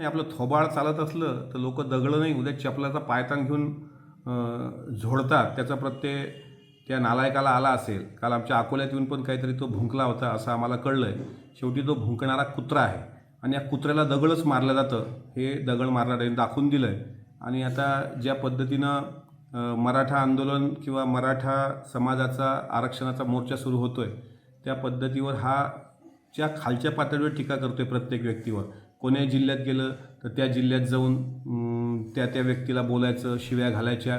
नाही आपलं थोबाळ चालत असलं तर लोक दगडं नाही. उद्या चपलाचा पायतान घेऊन झोडतात. त्याचा प्रत्यय त्या नालायकाला आला असेल. काल आमच्या अकोल्यात येऊन पण काहीतरी तो भुंकला होता असं आम्हाला कळलं आहे शेवटी तो भुंकणारा कुत्रा आहे. आणि या कुत्र्याला दगडच मारलं जातं. हे दगड मारणाऱ्याने दाखवून दिलं आहे आणि आता ज्या पद्धतीनं मराठा आंदोलन किंवा मराठा समाजाचा आरक्षणाचा मोर्चा सुरू होतो आहे त्या पद्धतीवर हा ज्या खालच्या पातळीवर टीका करतो आहे प्रत्येक व्यक्तीवर. कोण्या जिल्ह्यात गेलं तर त्या जिल्ह्यात जाऊन त्या त्या व्यक्तीला बोलायचं शिव्या घालायच्या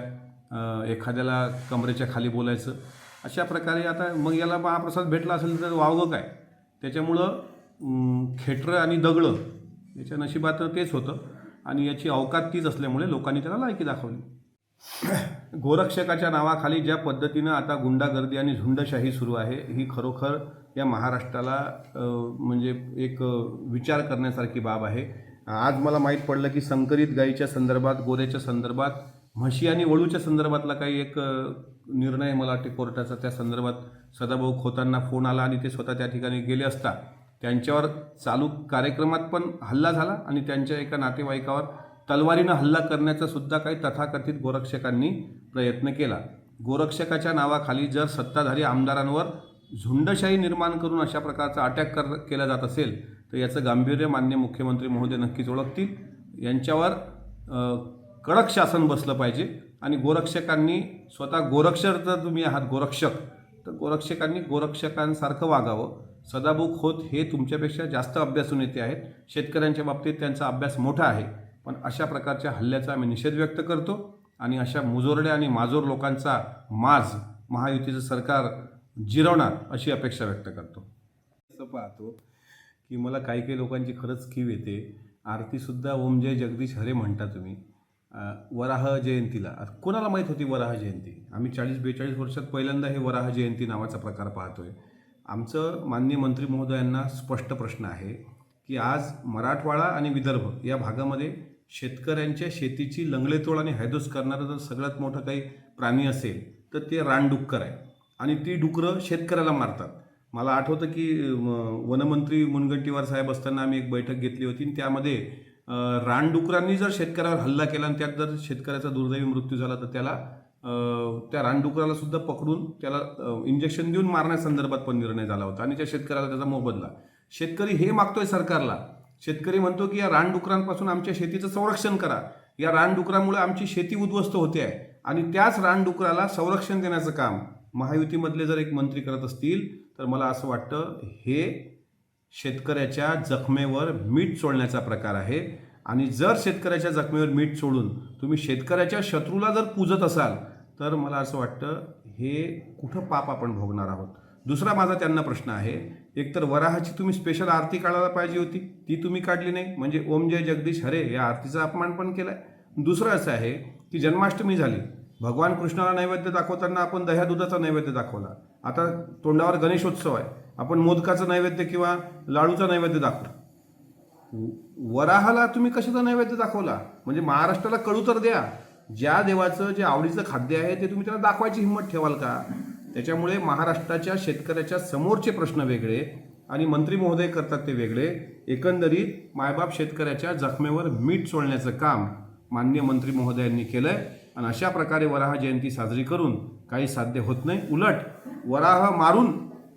एखाद्याला कमरेच्या खाली बोलायचं. अशा प्रकारे आता मग याला महाप्रसाद भेटला असेल तर वावगं काय? त्याच्यामुळं खेटरं आणि दगडं याच्या नशिबात तेच होतं. आणि याची अवकात तीच असल्यामुळे लोकांनी त्याला लायकी दाखवली. गोरक्षकाच्या नावाखाली ज्या पद्धतीनं आता गुंडागर्दी आणि झुंडशाही सुरू आहे ही खरोखर या महाराष्ट्राला म्हणजे एक विचार करण्यासारखी बाब आहे. आज मला माहीत पडलं की संकरित गायीच्या संदर्भात गोऱ्याच्या संदर्भात म्हशी आणि वळूच्या संदर्भातला काही एक निर्णय मला वाटते कोर्टाचा. त्या संदर्भात सदाभाऊ खोतांना फोन आला आणि ते स्वतः त्या ठिकाणी गेले असता. त्यांच्यावर चालू कार्यक्रमात पण हल्ला झाला आणि त्यांच्या एका नातेवाईकावर तलवारीनं हल्ला करण्याचा सुद्धा काही तथाकथित गोरक्षकांनी प्रयत्न केला. गोरक्षकाच्या नावाखाली जर सत्ताधारी आमदारांवर झुंडशाही निर्माण करून अशा प्रकारचा अटॅक कर केला जात असेल तर याचं गांभीर्य मान्य मुख्यमंत्री महोदय नक्कीच ओळखतील. यांच्यावर कडक शासन बसलं पाहिजे आणि गोरक्षकांनी स्वतः गोरक्षक जर तुम्ही आहात गोरक्षक तर गोरक्षकांनी गोरक्षकांसारखं वागावं. सदाभाऊ खोत हे तुमच्यापेक्षा जास्त अभ्यासून येते आहेत. शेतकऱ्यांच्या बाबतीत त्यांचा अभ्यास मोठा आहे. पण अशा प्रकारच्या हल्ल्याचा आम्ही निषेध व्यक्त करतो आणि अशा मुजोरड्या आणि माजोर लोकांचा माज महायुतीचं सरकार जिरवणार अशी अपेक्षा व्यक्त करतो. असं पाहतो की मला काही काही लोकांची खरंच कीव येते. आरतीसुद्धा ओम जय जगदीश हरे म्हणता तुम्ही. वराह जयंतीला. कोणाला माहीत होती वराह जयंती? आम्ही चाळीस बेचाळीस वर्षात पहिल्यांदा हे वराह जयंती नावाचा प्रकार पाहतोय. आमचं मान्य मंत्री महोदयांना स्पष्ट प्रश्न आहे की आज मराठवाडा आणि विदर्भ या भागामध्ये शेतकऱ्यांच्या शेतीची लंगडेतोड आणि हैदोस करणारं जर सगळ्यात मोठं काही प्राणी असेल तर ते रानडुक्कर आहे. आणि ती डुकरं शेतकऱ्याला मारतात. मला आठवतं की वनमंत्री मुनगंटीवार साहेब असताना आम्ही एक बैठक घेतली होती आणि त्यामध्ये रानडुकरांनी जर शेतकऱ्यावर हल्ला केला आणि त्यात जर शेतकऱ्याचा दुर्दैवी मृत्यू झाला तर त्याला त्या रानडुकराला सुद्धा पकडून त्याला इंजेक्शन देऊन मारण्यासंदर्भात पण निर्णय झाला होता आणि त्या शेतकऱ्याला त्याचा मोबदला शेतकरी हे मागतोय सरकारला. शेतकरी म्हणतो की या रानडुकरांपासून आमच्या शेतीचं संरक्षण करा. या रानडुकरामुळे आमची शेती उद्ध्वस्त होते आहे आणि त्याच रानडुकराला संरक्षण देण्याचं काम महायुतीमधले जर एक मंत्री करत असतील तर मला असं वाटतं हे शेतकऱ्याच्या जखमेवर मीठ चोळण्याचा प्रकार आहे. आणि जर शेतकऱ्याच्या जखमेवर मीठ सोडून तुम्ही शेतकऱ्याच्या शत्रूला जर पूजत असाल तर मला असं वाटतं हे कुठं पाप आपण भोगणार आहोत? दुसरा माझा त्यांना प्रश्न आहे. एकतर वराहाची तुम्ही स्पेशल आरती काढायला पाहिजे होती ती तुम्ही काढली नाही. म्हणजे ओम जय जगदीश हरे या आरतीचा अपमान पण केलाय. दुसरं असं आहे की जन्माष्टमी झाली भगवान कृष्णाला नैवेद्य दाखवताना आपण दह्या दुधाचा नैवेद्य दाखवला. आता तोंडावर गणेशोत्सव आहे. आपण मोदकाचं नैवेद्य किंवा लाडूचा नैवेद्य दाखवू. वराहाला तुम्ही कशाचा नैवेद्य दाखवला? म्हणजे महाराष्ट्राला कळू तर द्या. ज्या देवाचं जे आवडीचं खाद्य आहे ते तुम्ही त्याला दाखवायची हिंमत ठेवाल का? त्याच्यामुळे महाराष्ट्राच्या शेतकऱ्याच्या समोरचे प्रश्न वेगळे आणि मंत्री महोदय करतात ते वेगळे. एकंदरीत मायबाप शेतकऱ्याच्या जखमेवर मीठ सोडण्याचं काम मान्य मंत्री महोदयांनी आहे आणि अशा प्रकारे वराह जयंती साजरी करून काही साध्य होत नाही. उलट वराह मारून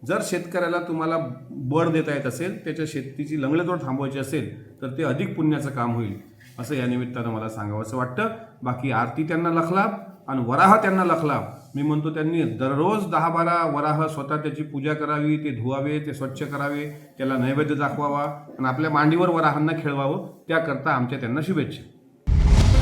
जर शेतकऱ्याला तुम्हाला बळ देता येत असेल त्याच्या शेतीची लंगडतोड थांबवायची असेल तर ते अधिक पुण्याचं काम होईल असं या निमित्तानं मला सांगावं असं वाटतं. बाकी आरती त्यांना लखलाभ आणि वराह त्यांना लखलाभ मी म्हणतो त्यांनी दररोज दहा बारा वराह स्वतः त्याची पूजा करावी ते धुवावे ते स्वच्छ करावे त्याला नैवेद्य दाखवावा आणि आपल्या मांडीवर वराहांना खेळवावं त्याकरता आमच्या त्यांना शुभेच्छा.